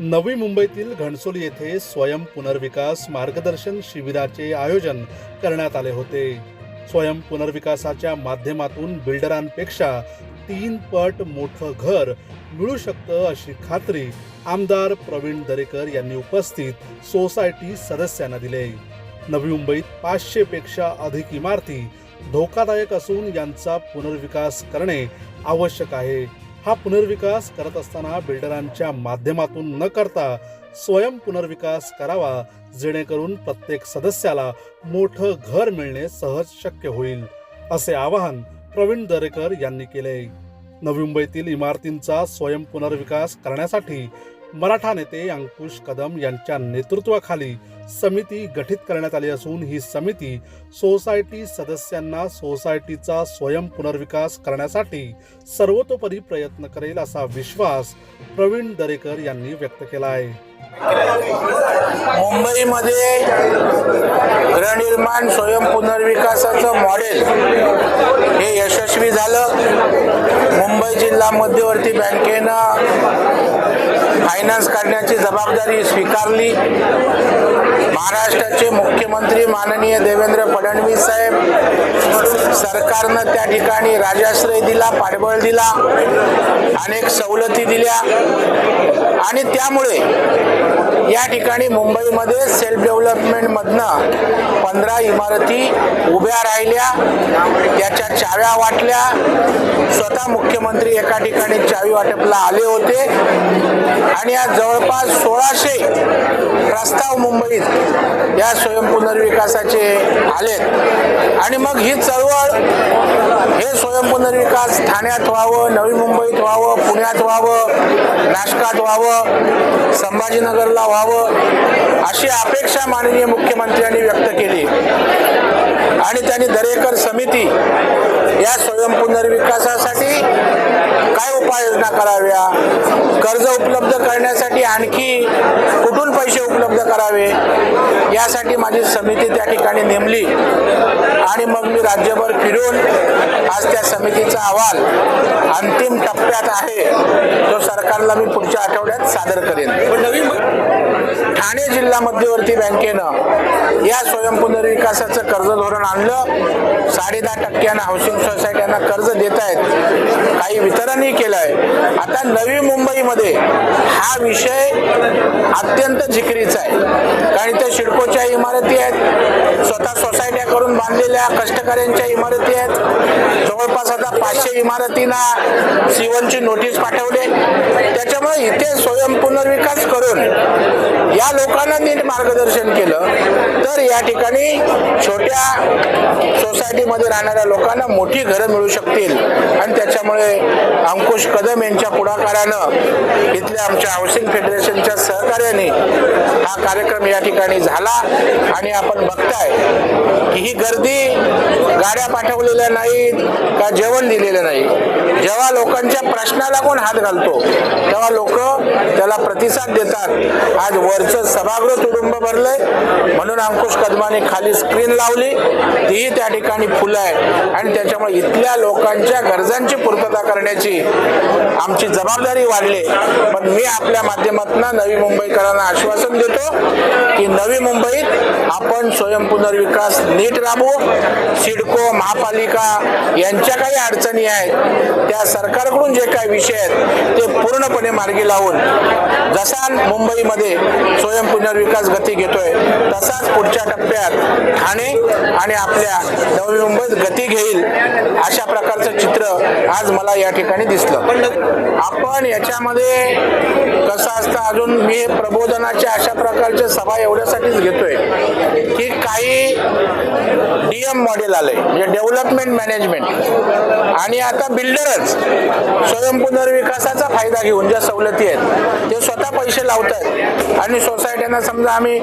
नवी मुंबईतील घणसोली येथे स्वयं पुनर्विकास मार्गदर्शन शिबिराचे आयोजन करण्यात आले होते. स्वयं पुनर्विकासाच्या माध्यमातून बिल्डरांपेक्षा तीन पट मोठं घर मिळू शकतं अशी खात्री आमदार प्रवीण दरेकर यांनी उपस्थित सोसायटी सदस्यांना दिले. नवी मुंबईत पाचशे पेक्षा अधिक इमारती धोकादायक असून यांचा पुनर्विकास करणे आवश्यक आहे. हा पुनर्विकास करत असताना बिल्डरांच्या माध्यमातून न करता स्वयं पुनर्विकास करावा जेणेकरून प्रत्येक सदस्याला मोठं घर मिळणे सहज शक्य होईल असे आवाहन प्रवीण दरेकर यांनी केले. नवी मुंबईतील इमारतींचा स्वयं पुनर्विकास करण्यासाठी मराठा नेते अंकुश कदम यांच्या नेतृत्वाखाली समिती गठीत करण्यात आली असून ही समिती सोसायटी सदस्यांना सोसायटीचा स्वयं पुनर्विकास करण्यासाठी सर्वतोपरी प्रयत्न करेल असा विश्वास प्रवीण दरेकर यांनी व्यक्त केला आहे. मुंबईमध्ये गृहनिर्माण स्वयं पुनर्विकासाचं मॉडेल हे यशस्वी झालं. मुंबई जिल्हा मध्यवर्ती बँकेनं फायनान्स काढण्याची जबाबदारी स्वीकारली. महाराष्ट्राचे मुख्यमंत्री माननीय देवेंद्र फडणवीस साहेब सरकारनं त्या ठिकाणी राजाश्रय दिला पाठबळ दिला अनेक सवलती दिल्या. आणि त्यामुळे या ठिकाणी मुंबईमध्ये सेल्फ डेव्हलपमेंटमधनं पंधरा इमारती उभ्या राहिल्या. त्याच्या चाव्या वाटल्या. स्वतः मुख्यमंत्री एका ठिकाणी चावी वाटपला आले होते. आणि आज जवळपास सोळाशे प्रस्ताव मुंबईत या स्वयंपुनर्विकासाचे आलेत. आणि मग ही चळवळ हे विकास ठाण्यात व्हावं नवी मुंबईत व्हावं पुण्यात व्हावं नाशकात व्हावं संभाजीनगरला व्हावं अशी अपेक्षा माननीय मुख्यमंत्र्यांनी व्यक्त केली. आणि त्यांनी दरेकर समिती या स्वयंपुनर्विकासासाठी काय उपाययोजना कराव्या? कर्ज उपलब्ध करण्यासाठी आणखी कुठून पैसे उपलब्ध करावे? यासाठी माझी समिती त्या ठिकाणी नेमली. आणि मग मी राज्यभर फिरून आज त्या समितीचा अहवाल अंतिम टप्प्यात आहे तो सरकारला मी पुढच्या आठवड्यात सादर करेन. ठाणे जिल्हा मध्यवर्ती बँकेनं या स्वयं पुनर्विकासाचं कर्ज धोरण आणलं. साडे दहा टक्क्यानं हाऊसिंग सोसायट्यांना कर्ज देत आहेत काही वितरणही केलं आहे आता नवी मुंबईमध्ये हा विषय अत्यंत जिकरीचा आहे. कारण इथे शिडकोच्या इमारती आहेत स्वतः सोसायटी कष्टकऱ्यांच्या इमारती आहेत. जवळपास आता पाचशे इमारतींना सीवनची नोटीस पाठवले. त्याच्यामुळे इथे स्वयं पुनर्विकास करून या लोकांना नीट मार्गदर्शन केलं तर या ठिकाणी छोट्या सोसायटीमध्ये राहणाऱ्या लोकांना मोठी घरं मिळू शकतील. आणि त्याच्यामुळे अंकुश कदम यांच्या पुढाकारानं इथल्या आमच्या हाऊसिंग फेडरेशनच्या सहकार्याने हा कार्यक्रम या ठिकाणी झाला. आणि आपण बघताय की ही गर्दी गाड्या पाठवलेल्या नाहीत का जेवण दिलेलं नाही? जेव्हा लोकांच्या प्रश्नाला कोण हात घालतो तेव्हा लोक त्याला प्रतिसाद देतात. आज घरचं सभागृह तुडुंब भरलंय. म्हणून अंकुश कदमाने खाली स्क्रीन लावली. तीही त्या ठिकाणी फुलं आहे आणि त्याच्यामुळे इथल्या लोकांच्या गरजांची पूर्तता करण्याची आमची जबाबदारी वाढली. पण मी आपल्या माध्यमातून नवी मुंबईकरांना आश्वासन देतो की नवी मुंबईत आपण स्वयं पुनर्विकास नीट राबवू. सिडको महापालिका यांच्या काही अडचणी आहेत. त्या सरकारकडून जे काही विषय आहेत ते पूर्णपणे मार्गी लावून जसा मुंबईमध्ये स्वयं पुनर्विकास गती घेतोय. तसाच पुढच्या टप्प्यात ठाणे आणि आपल्या नवी मुंबईत गती घेईल अशा प्रकारचं चित्र आज मला या ठिकाणी दिसलं. आपण याच्यामध्ये कसं असतं अजून मी प्रबोधनाच्या अशा प्रकारच्या सभा एवढ्यासाठीच घेतोय की काही डीएम मॉडेल आलंय म्हणजे डेव्हलपमेंट मॅनेजमेंट आणि आता बिल्डरच स्वयं पुनर्विकासाचा फायदा घेऊन ज्या सवलती आहेत ते स्वतः पैसे लावतात आणि सोसायट्यांना समजा आम्ही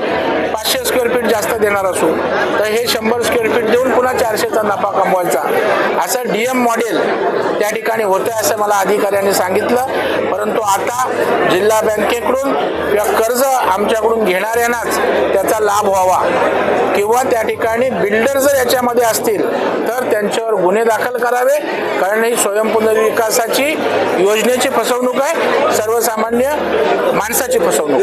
पाचशे स्क्वेअर फीट जास्त देणार असू तर हे शंभर स्क्वेअर फीट देऊन पुन्हा चारशेचा नफा कमवायचा. असं डीएम मॉडेल त्या ठिकाणी होतं असं मला अधिकाऱ्यांनी सांगितलं. परंतु आता जिल्हा बँकेकडून किंवा कर्ज आमच्याकडून घेणाऱ्यांनाच त्याचा लाभ व्हावा. किंवा त्या ठिकाणी बिल्डर जर याच्यामध्ये असतील तर त्यांच्यावर गुन्हे दाखल करावे. कारण ही स्वयंपुनर्विकासाची योजनेची फसवणूक आहे. सर्वसामान्य माणसाची फसवणूक.